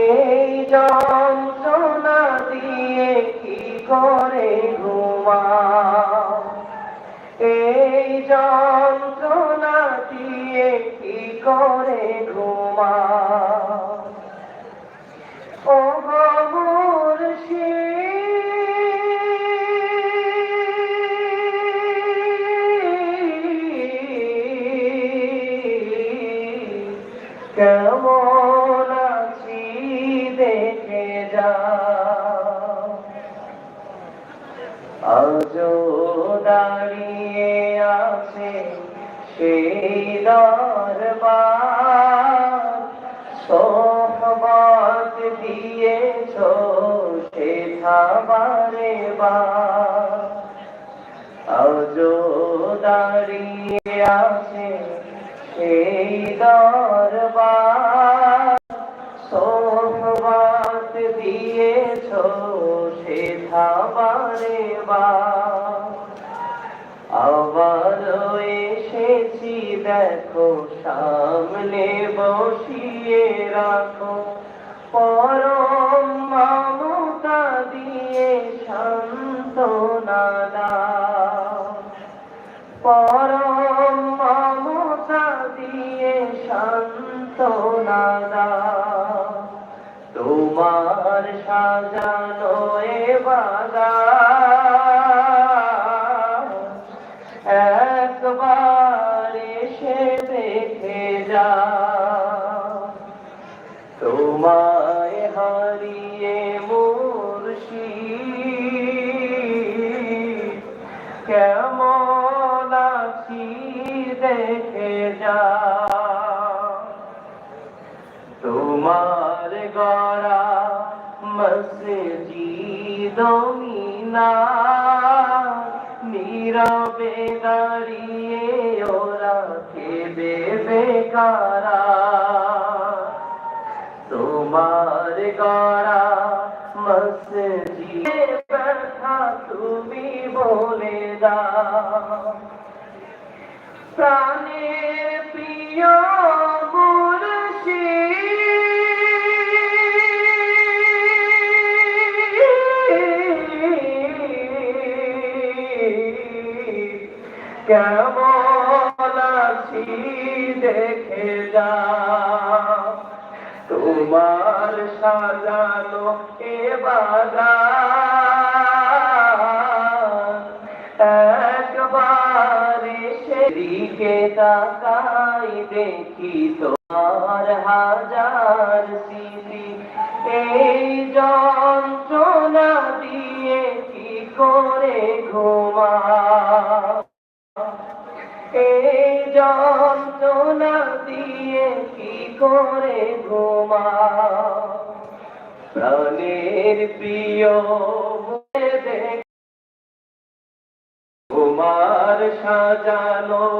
এই যন্ত্রণা দিয়ে কি করে সেই দিয়েছ সে থামারে আজও দাঁড়িয়ে আছে সেই দরবার। এসেছি দেখো, সামনে বসিয়ে রাখো। পরম মমতা দিয়ে শান্ত দাও। পরম মমতা দিয়ে সান্ত্বনা দাও। তোমার সাজানো এ বাগান, একবার তোমায় হারিয়ে মুর্শিদ। কেমন আছি দেখে যা তোমার গড়া মসজিদ মিনা, নীরবে দাঁড়িয়ে ওরা খেবে বেকারা। গড়া মসজিদ ব্যথা তুমি বলে দাও। প্রাণের প্রিয় কেমন আছি দেখে যা তোমার সাজানো এ একবার সেদিকে তাকাই দেখি তোমার হাজার স্মৃতি। এই যন্ত্রণা দিয়ে কি করে ঘুমা? এই যন্ত্রণা দিয়ে কি করে ঘুমা প্রাণের প্রিয় ঘুমার সাজানো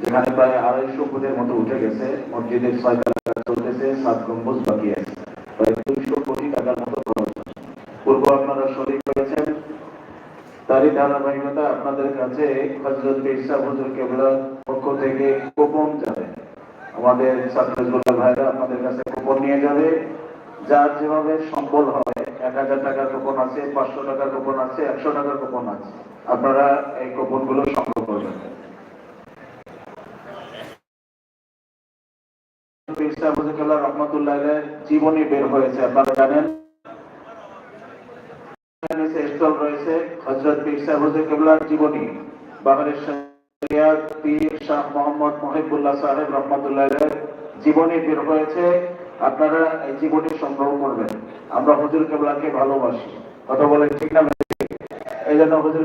যেখানে প্রায় আড়াইশো ফুটের মতো উঠে গেছে। মসজিদের ছয় কাজ চলতেছে, সাত গম্বুজ বাকি আছে। প্রায় দুইশো কোটি টাকার মতো খরচ। পূর্ব আপনারা শরীর হয়েছেন তারই ধারাবাহিকতা আপনাদের কাছে হজরত ইসা হুজুর কেবলার পক্ষ থেকে কুপন যাবে। আমাদের ছাত্রগুলো ভাইরা আপনাদের কাছে কুপন নিয়ে যাবে। যার যেভাবে সম্বল হয়, এক হাজার টাকার কুপন আছে, পাঁচশো টাকার কুপন আছে, একশো টাকার কুপন আছে। আপনারা এই কুপনগুলো সংগ্রহ করবেন। জীবনী বের হয়েছে, আপনারা শাহ মোহাম্মদ মহিবুল্লাহ জীবনী বের হয়েছে। আপনারা এই জীবনী সংগ্রহ করবেন। আমরা হুজুর কেবলাকে ভালোবাসি। কথা বলে ঠিক না এই জন্য হুজুর